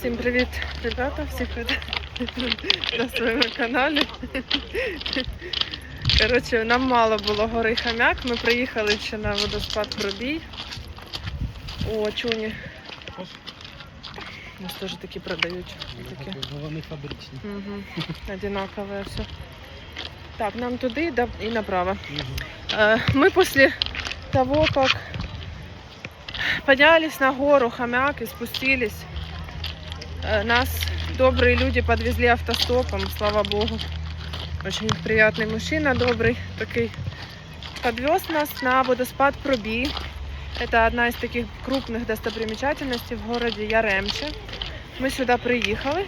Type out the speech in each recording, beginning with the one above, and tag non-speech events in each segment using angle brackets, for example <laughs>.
Всім привіт, ребята, всіх на своєму каналі. Коротше, нам мало було гори хам'як. Ми приїхали ще на водоспад Пробій. О, чуні. У нас теж такі продають. Такі. Вони фабричні. Угу. Одинаковое все. Так, нам туди да, и направо. Э, Мы после того, как поднялись на гору Хомяк и спустились, э, нас добрые люди подвезли автостопом, слава богу. Очень приятный мужчина, добрый такой. Подвез нас на водоспад Проби. Это одна из таких крупных достопримечательностей в городе Яремче. Мы сюда приехали.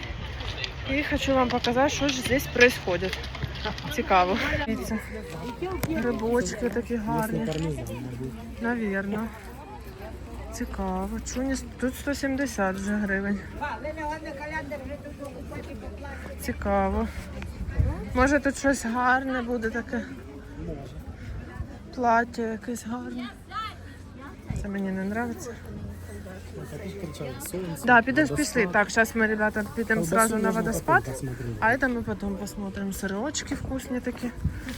І хочу вам показати, що ж здесь происходит. Цікаво. Дивіться, Грибочки такі гарні. Навірно. Цікаво. Чуні тут 170 вже гривень. Цікаво. Може тут щось гарне буде таке. Плаття якесь гарне. Це мені не подобається. Да, підемо пішли. Так, зараз ми, ребята, підемо сразу на водоспад. А это мы потом посмотрим. Сырочки вкусные такие.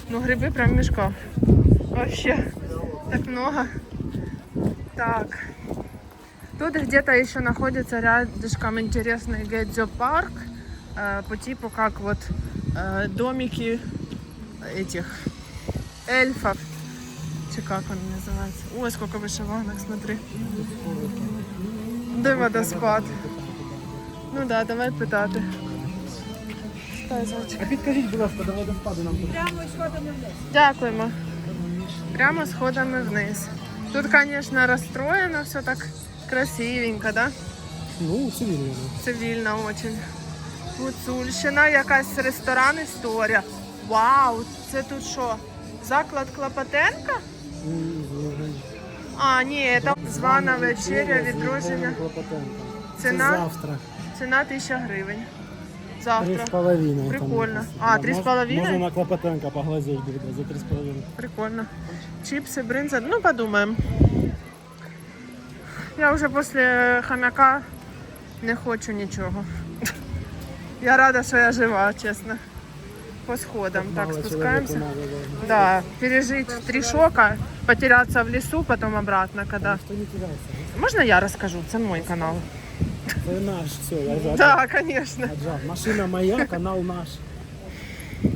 Ну, грибы прям мешка. Вообще. Так много. Так. Тут где-то еще находится рядышком интересный Гэдзё парк. э, По типу как вот э, домики этих эльфов. Чи как он называется? Ой, сколько вышиванок, смотри. Де водоспад? Ну да, давай питати. Стай, зайчик. А підкажіть, будь ласка, до водоспаду нам тут. Дякуємо. Прямо сходами вниз. Тут, звісно, розстроєно, все так красивенько, да? Ну, цивільно. Цивільно очень. Гуцульщина, якась ресторан історія. Вау, це тут що? Заклад Клопотенка? А, ні, це звана вечеря, відродження. Це Ціна? завтра. Ціна 1000 гривень Три Завтра. з половиною. Прикольно. там. А, Да, три з мож- половиною? Можна на Клопотенка поглазеть буде за три з половиною. Прикольно. Чипсы, брынза. Ну, подумаем. Я вже після хомяка не хочу нічого. Я рада, що я жива, чесно. По сходам. Так, Мало спускаемся. чоловіку надо, да. Да, пережить три шока, потеряться в лесу, потом обратно, когда... Хто не кидається? Можно я расскажу? Это мой канал. Це наш, все, я Да, конечно. Машина моя, канал наш.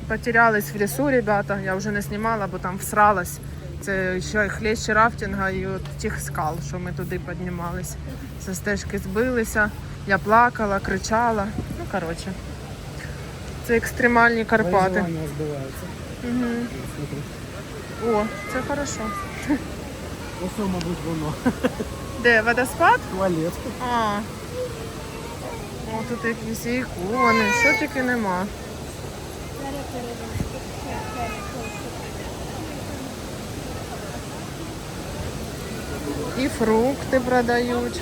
Потерялись в лесу, ребята. Я вже не знімала, бо там всралась. Це ще хлеще рафтинга і от тих скал, що ми туди піднімались. Зі стежки збилися. Я плакала, кричала. Ну, коротше. Це екстремальні Карпати. Переживання збиваються. Угу. О, це хорошо. Ось, мабуть, воно. Де водоспад? Туалет. А. О, тут якісь ікони, що тільки нема. І фрукти продають.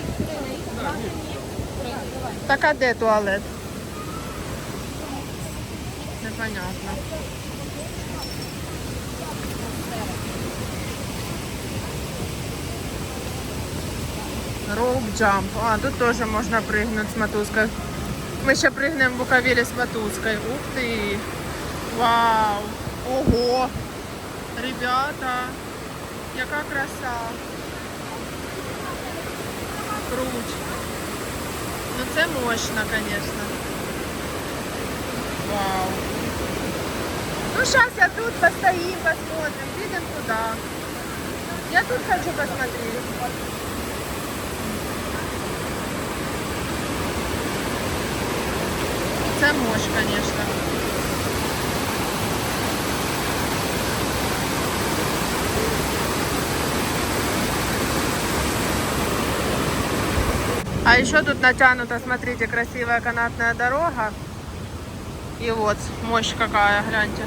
Так а де туалет? Непонятно. Роуп джамп. А, тут тоже можно прыгнуть с мотузкой. Мы ще прыгнем в Буковеле с мотузкой. Ух ты! Вау! Ого! Ребята! Яка краса! Круч! Ну це мощно, конечно. Вау! Ну сейчас я тут постоим, посмотрим. Видим куда. Я тут хочу посмотреть. Це мощь, конечно. А еще тут натянута, смотрите, красивая канатная дорога. И вот мощь какая, гляньте.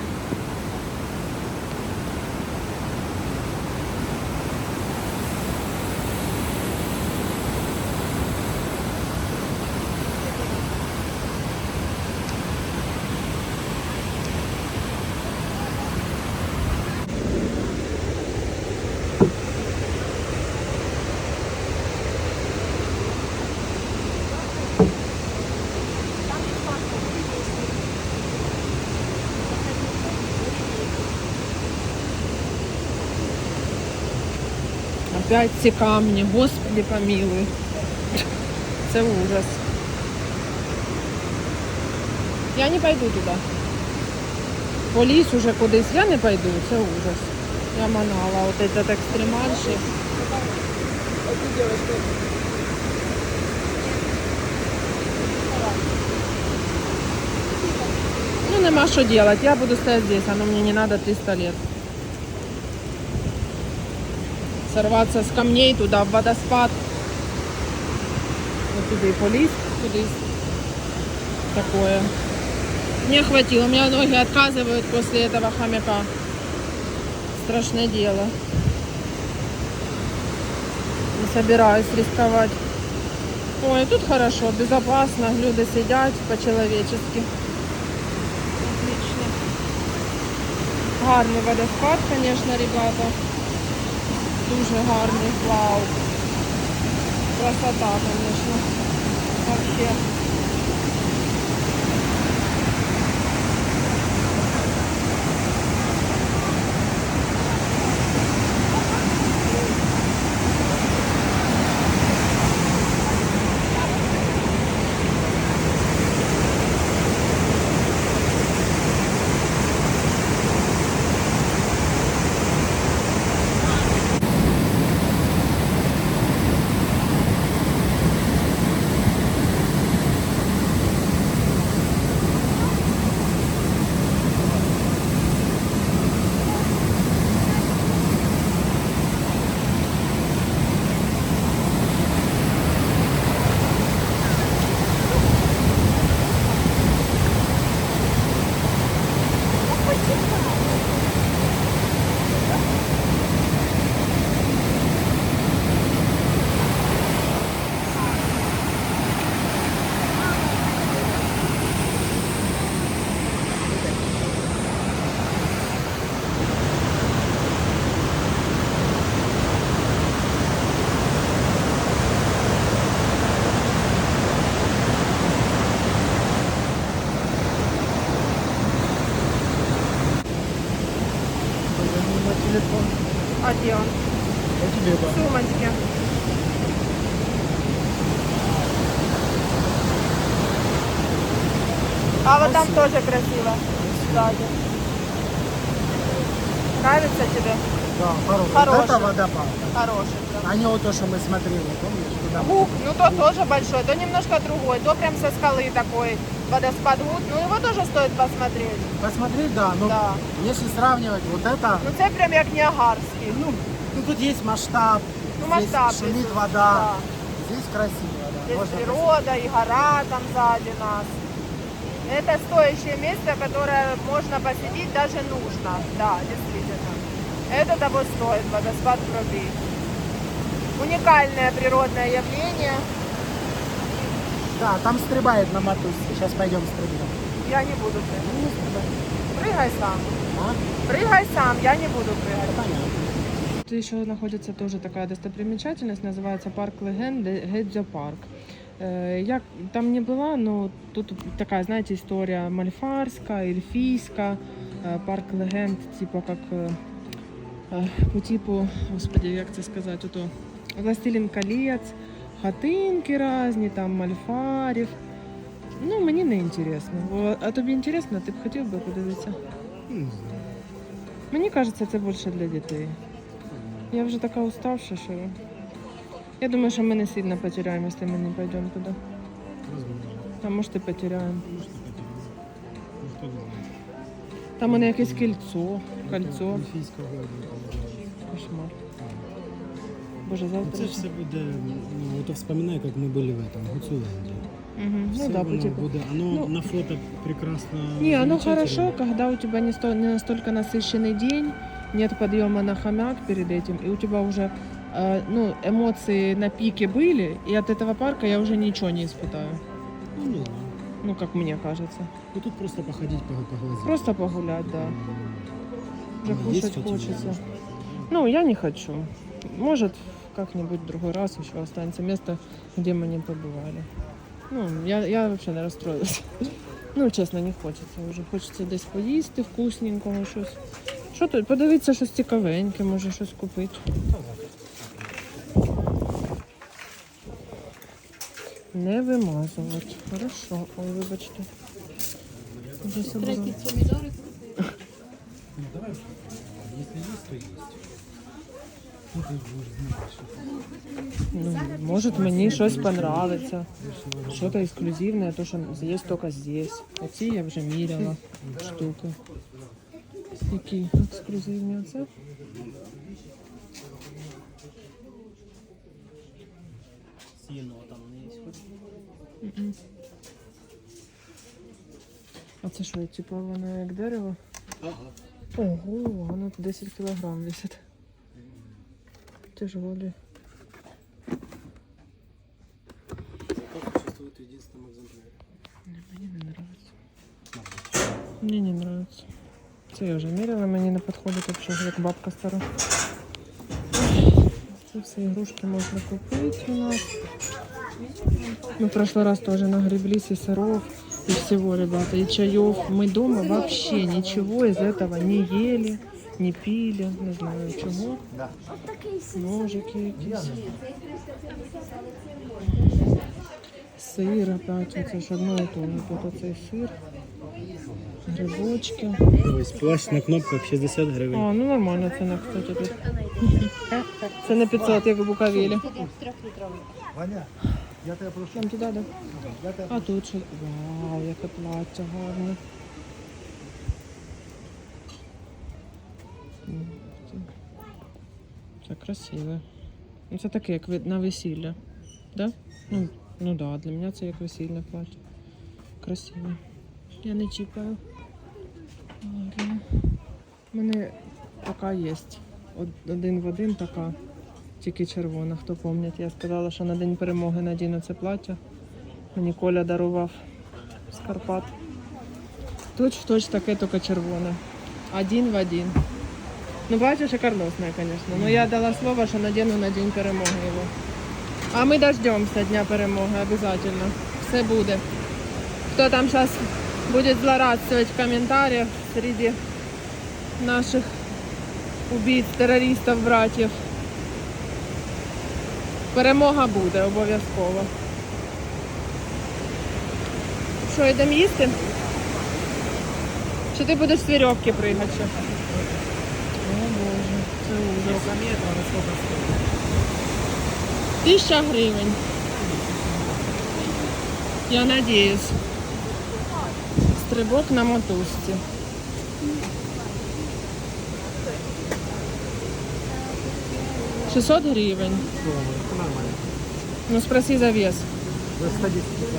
Опять ці камні, господи помилуй. Це ужас. Я не пойду туди. Поліз уже кудись, я не пойду, це ужас. Я манала, от этот екстремальший. Ну, нема що делать, я буду стоять здесь, оно мне не надо 300 лет. Сорваться с камней туда, в водоспад. Вот туда и полез, кудись. Такое. Не хватило, у меня ноги отказывают после этого хомяка. Страшное дело. Не собираюсь рисковать. Ой, тут хорошо, безопасно, люди сидят по-человечески. Отлично. Гарний водоспад, конечно, ребята. Дуже гарний, вау. Красота, конечно. Вообще. Там тоже красиво. Сзади. Нравится тебе? Да, хороший. Хороший. Вот это водопад. Хороший. прям. А не вот то, что мы смотрели, помнишь? Куда Гук, ну то тоже большой, то немножко другой, то прям со скалы такой водоспад Гук, ну его тоже стоит посмотреть. Посмотреть, да, но Да. если сравнивать вот это, Ну це прям як Ніагарський. ну, ну тут есть масштаб, Ну, здесь масштаб шумит вода, да. здесь красиво, да. Здесь Можно природа и гора там сзади нас. Это стоящее место, которое можно посетить, даже нужно. Да, действительно. Это того стоит, водоспад Крови. Уникальное природное явление. Да, там стрибает на мотузке. Сейчас пойдем стрибнем. Я не буду прыгать. Ну. Прыгай сам. А? Прыгай сам, я не буду прыгать. Понятно. Тут еще находится тоже такая достопримечательность, называется парк легенды Гедзо парк. Э, Я там не была, но тут такая, знаете, история мальфарская, эльфийская, э, парк легенд, типа как э, э, по типу, господи, як це сказати, ото Властелин колец, хатинки різні, там мальфарів. Ну, мені не інтересно. О, А тобі інтересно, ти б хотів би подивитися? Мені кажеться, це більше для дітей. Я вже така уставша, що я думаю, що ми не сильно потеряємо, якщо ми не пойдемо туди. А може і потеряємо. Там мене якесь кільцо, кольцо. Ельфійська гора. Кошмар. Боже, Це завтра. все буде, ну, от вспоминай, як ми були в этом, Гуцуленді. Угу. Все Ну да, воно по типу. буде, оно Ну, на фото прекрасно Не, оно замечательно. хорошо, когда у тебя не, сто, не настолько насыщенный день, нет подъема на хомяк перед этим, и у тебя уже э, ну, эмоции на пике были, и от этого парка я уже ничего не испытаю. Ну, не знаю. Ну, как мне кажется. Ну, тут просто походить, по, поглазеть. Просто погулять, да. Уже Ну, есть кушать хоть хочется. немножко. Ну, я не хочу. Может, как-нибудь в другой раз еще останется место, где мы не побывали. Ну, я, я вообще не расстроилась. <laughs> Ну, чесно, не хочеться вже. Хочеться десь поїсти вкусненького щось. Що тут? Подивитися щось цікавеньке, може щось купити. Не вимазувати. Хорошо. Ой, вибачте. Вже собрала. Ну, давай, если есть, то есть. Ну, ты будешь знать, что Ну, може мені щось понравиться. Що-то ексклюзивне, то, що є тільки здесь. Оці я вже міряла штуки. Які ексклюзивні оце? Сильно там. А це що, типу, воно як дерево? Ага. Ого, воно тут 10 кілограм висить. Тяжолі. Как чувствует в единственном экземпляре? Мені не нравится. Мені не нравится. Це я вже міряла, мені не підходить взагалі, як бабка стара. Це все ігрушки можна купити у нас. Мы в прошлый раз тоже нагреблись и сыров, и всего, ребята, и чаев. Мы дома вообще ничего из этого не ели, не пили, не знаю чего. Да. Ножики якісь. Сир опять, оце ж одно і то. Тут оцей сир, грибочки. Ось плащ на кнопках 60 гривень. А, ну нормально ціна, кстати, тут. Це на 500, як у Буковелі. Ваня, я тебе прошу. Там туди, да? Я тебе А тут що? Вау, яке плаття гарне. Це- Це красиве. Ну, Це таке, як на весілля. Да? Ну, ну да, для мене це як весільне плаття. Красиве. Я не чіпаю. У мене така є. Один в один така. Тільки червона, хто пам'ятає. Я сказала, що на День перемоги надіну це плаття. Мені Коля дарував з Карпат. Точ в точ таке, тільки червоне. Один в один. Ну, бачиш, шикарносне, звісно. Ну я дала слово, що надіну на День перемоги його. А ми дождемося Дня перемоги, обов'язково. Все буде. Хто там зараз буде злорадствовать в комментариях среди наших убийц, терористів, братів. Перемога буде обов'язково. Що, йдемо їсти? Чи ти будеш з вірьовки пригати? О Боже, це ужас. Тисяча гривень. Я надіюсь. Стрибок на мотузці. Шістсот гривень. Это нормально. Ну спроси за вес. за 110 кг.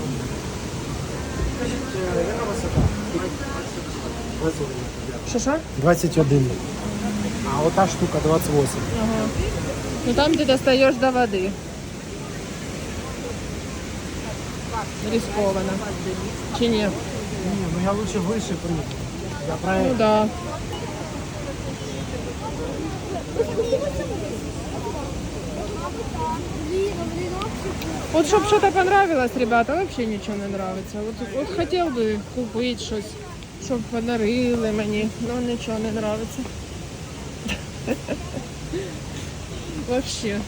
Яка висота? 21. Що що? 21. А ота штука 28. Ага. Ну там ты достаешь до воды. Рискованно. Чи ні? Не, ну я лучше выше прыгну. Я про Ну да. Вот чтобы что-то понравилось, ребята, вообще ничего не нравится. Вот, вот хотел бы купить щось, щоб подарили мені, но нічого не нравится. <laughs> Вообще.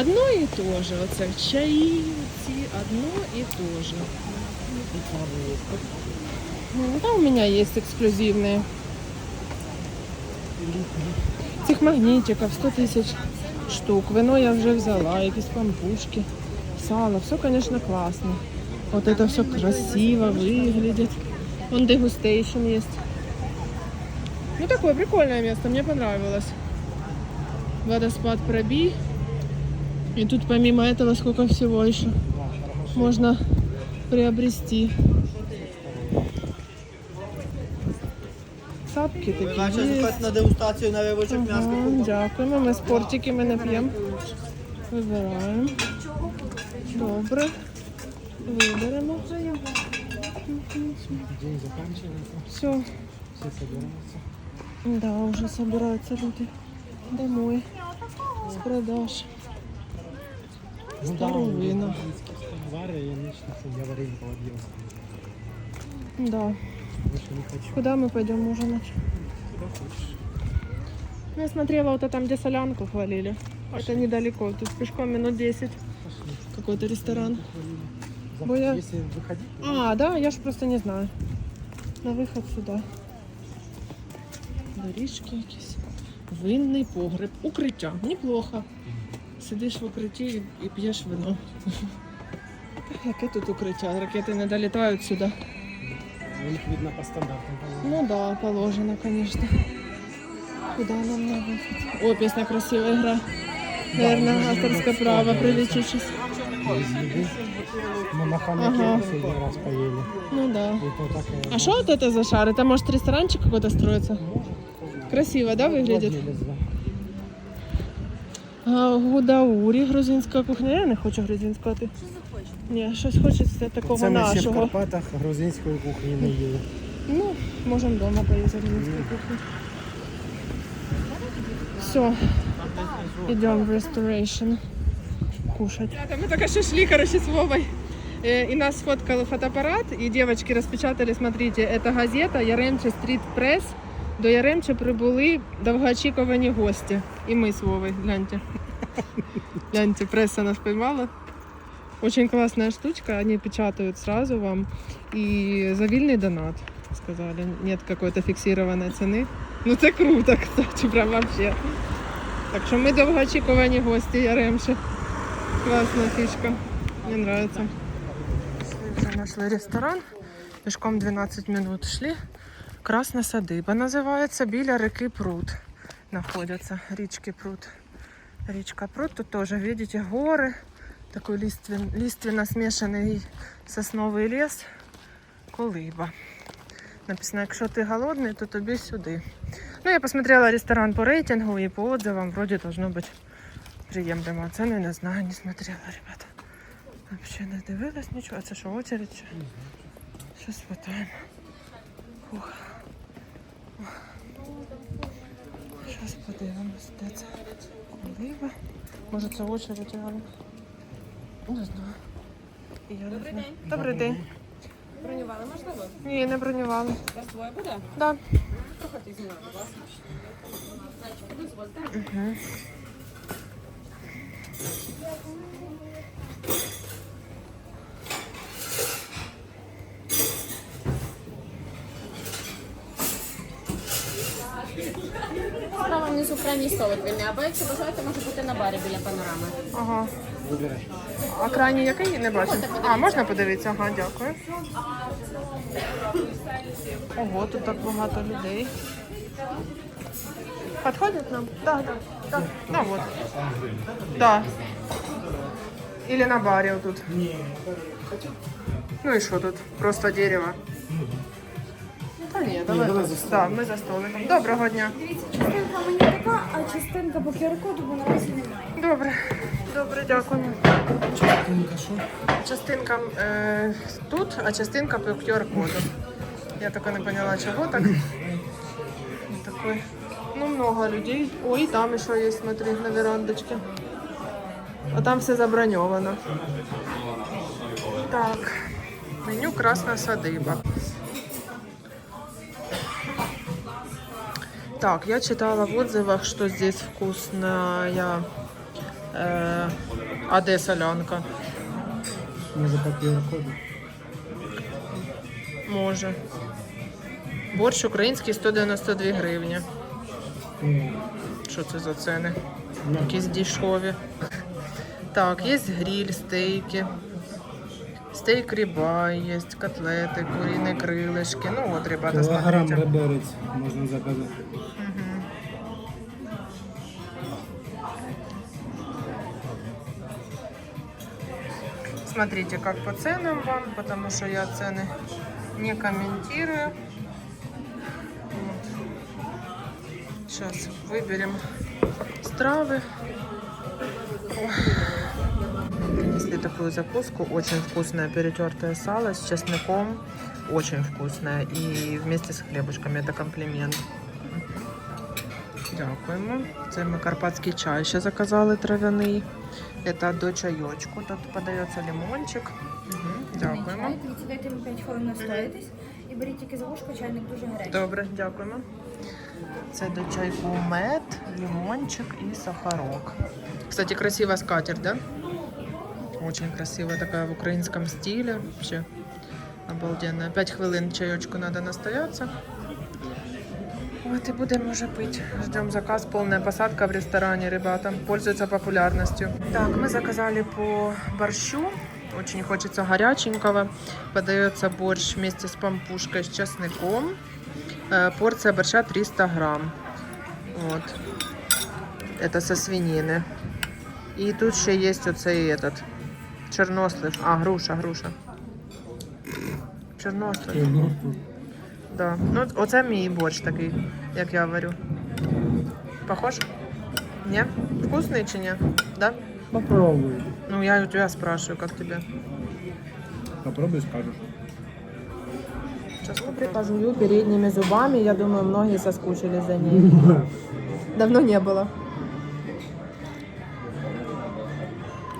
Одно і то же. Оце чаї, ці, одно і то же. Ну, там у меня есть эксклюзивные. Цих магнітиків 100 тисяч штук. Вино я вже взяла, якісь пампушки, сало. Все, конечно, классно. Вот это все красиво выглядит. Вон дегустейшн есть. Ну, такое прикольное место, мне понравилось. Водоспад Проби. И тут помимо этого сколько всего еще можно приобрести. Сапки такі. Бачиш, є. хоч на дегустацію на вивочок м'яска Ага, дякуємо. Ми спортики ми не п'ємо. Вибираємо. Добре. Виберемо. День заканчивается, Все. все собираются. Да, уже собираются люди домой. С продаж. Ну Старовина. Варя, я лично, я варенье пообъел. Да. Больше не хочу. Куда мы пойдем ужинать? Куда хочешь. Ну, Я смотрела вот там, где солянку хвалили. Это недалеко. Тут пешком минут 10. Пошли. Какой какой-то ресторан. Бо я- Если выходить, А, да, я ж просто не знаю. На виход сюди. Доріжки якісь. Винний погреб. Укриття. Неплохо. Сидиш в укритті і, і п'єш вино. <laughs> Яке тут укриття? Ракети не долітають сюди. у них видно по стандартам. Ну да, положено, конечно. Куда нам на выход? О, песня красивая игра. Наверное, авторское право прилечить сейчас. Из еды. Мы на хомяке Ага. последний раз поели. Ну да. И то так и- А что вот это за шар? Это может ресторанчик какой-то строится? Красиво, да, выглядит? Владелец, да. А, гудаурі, грузинська кухня. Я не хочу грузинську, а ти? Ні, щось хочеться такого Це ми всі в нашого. Карпатах грузинської кухні не їли. Ну, можемо вдома поїсти грузинську кухню. Все, идем в restoration кушать. Мы только что шли, короче, с Вовой. Э, И нас сфоткал фотоаппарат, и девочки распечатали, смотрите, это газета Яремче Стріт Прес. До Яремче прибули довгоочікувані гості. І ми з Вовой, гляньте. Гляньте, пресса нас поймала. Очень классная штучка, они печатают сразу вам. И за вільний донат, сказали. Нет какой-то фиксированной цены. Ну це круто, <laughs> кстати, прям вообще. Так що ми довгоочікувані гості Яремши. Класна фішка. Мені нравится. Вже знайшли ресторан. Пішком 12 минут шли. Красна садиба називається. Біля реки Пруд знаходяться. Річки Пруд. Річка Пруд. Тут теж, видите, гори Такой листвен, лиственно смешанный сосновий ліс. Колиба. Написано, якщо ти голодний, то тобі сюди. Ну, я посмотрела ресторан по рейтингу и по отзывам. Вроде должно быть приемлемо. Цены не знаю, не смотрела, ребята. Вообще не дивилась нічого. А це що, очередь? чи? Щось спитаємо. Фух. Щас подивимось, де це колиба. Може це очередь, реально. Не знаю. Я Добрий день. Добрий день. Бронювали, можливо? Ні, не бронювали. У вас двоє буде? Да. Проходьте зі мною, будь ласка. Значить, дозвольте. Угу. Справа внизу крайній столик вільний, або якщо бажаєте, може бути на барі біля панорами. Ага. Вибирай. А крайній який? Не бачу. А, можна подивитися? Ага, дякую. Ого, тут так багато людей. Подходит нам? Да, да. да. Ну вот. Да. Или на баре вот тут. Ну и что тут? Просто дерево. Та ні, давай. давай тут. за да, ми за столиком. Доброго дня. Дивіться, Частинка мені така, а частинка по QR-коду бо наразі немає. Добре. Добре, дякуємо. Частинка що? Частинка е, тут, а частинка по QR-коду. Я только не поняла, чего так. Такой. Ну, много людей. Ой, там еще есть, смотри, на верандочке. А там все забронировано. Так. Меню Красная Садыба. Так, я читала в отзывах, что здесь вкусная э, АД солянка. Може по QR-коду. Може. Борщ український 192 гривні. Що це за ціни? Якісь дешеві. Так, є гриль, стейки. Стейк ріба, є котлети, куріні крилишки. Ну от, ребята, Кілограм смотрите. реберець можна заказати. Смотрите, как по ценам вам, потому что я цены не комментирую. Сейчас выберем стравы. Принесли такую закуску, очень вкусное перетертое сало с чесноком, очень вкусное и вместе с хлебушками, это комплимент. Дякуємо. Це ми карпатський чай ще заказали трав'яний. Это до чайочку. Тут подається лимончик. Угу. Дякуємо. Дивіться, дайте йому 5 хвилин настоїтись і беріть тільки за вушко, чайник дуже гарячий. Добре, дякуємо. Це до чайку мед, лимончик і сахарок. Кстати, красива скатерть, да? Очень красивая такая в украинском стиле. Вообще обалденная. Пять хвилин чаечку надо настояться. Вот и будем уже пить. Ждем заказ. Полная посадка в ресторане, ребята. Пользуется популярностью. Так, мы заказали по борщу. Очень хочется горяченького. Подается борщ вместе с пампушкой, с чесноком. Э, Порция борща 300 грамм. Вот. Это со свинины. І тут ще є оцей этот, чорнослив. А, груша, груша. Чорнослив. Да. Ну, оце мій борщ такий, як я варю. Похож? Ні? Вкусний чи ні? Да? Попробуй. Ну, я у тебя спрашиваю, как тебе. Попробуй, скажешь. Сейчас прикажу передними зубами. Я думаю, многие соскучились за ней. <laughs> Давно не было.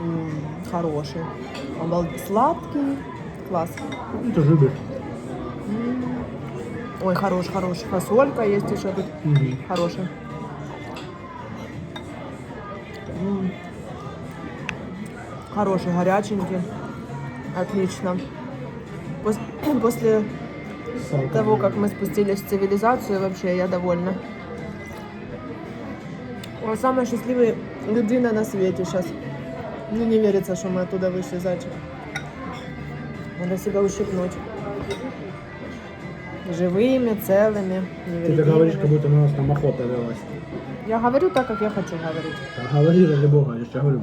М, Хороший. Обал- Сладкий. Класс. Ты любишь. Ой, хорош, хорош. Фасолька есть еще тут. Угу. Хороший. М. Хороший, горяченький. Отлично. Пос- <clears throat> После того, как мы спустились в цивилизацию, вообще я довольна. О, самая счастливая людина на свете сейчас. Ну, не верится, что мы оттуда вышли, зайчик. Надо себя ущипнуть. Живыми, целыми, Ты так говоришь, как невредимыми. будто на нас там охота велась. Я говорю так, как я хочу говорить. Так Говори, ради бога, я же тебе говорю.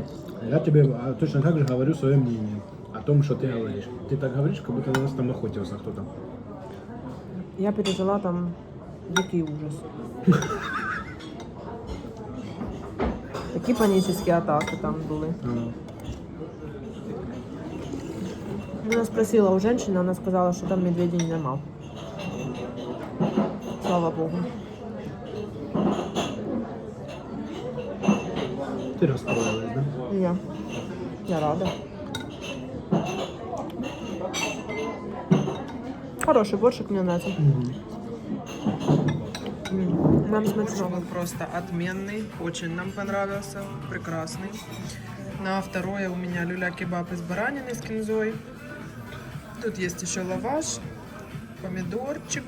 Я тебе а, точно так же говорю свое мнение о том, что ты говоришь. Ты так говоришь, как будто на нас там охотился кто-то. Я пережила там дикий ужас. Такі панічні атаки там були. А, Вона спросила у женщины, вона сказала, що там медведей нема. Слава Богу. ты расстроилась, да? Я. Я рада. Хороший борщик мне нравится. Угу. Нам смачно. был просто отменный, очень нам понравился, прекрасный. На второе у меня люля-кебаб из баранины с кинзой. Тут есть еще лаваш, помидорчик,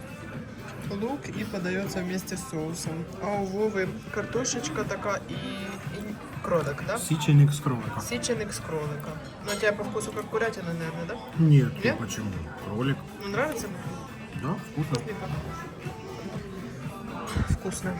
лук и подается вместе с соусом. А у Вовы картошечка такая и, и кролик, да? Сиченик с кролика. Сеченик с кролика. Ну, у тебя по вкусу как курятина, наверное, да? Нет, Нет? почему? Кролик. Ну, нравится? Да, вкусно. Вкусно.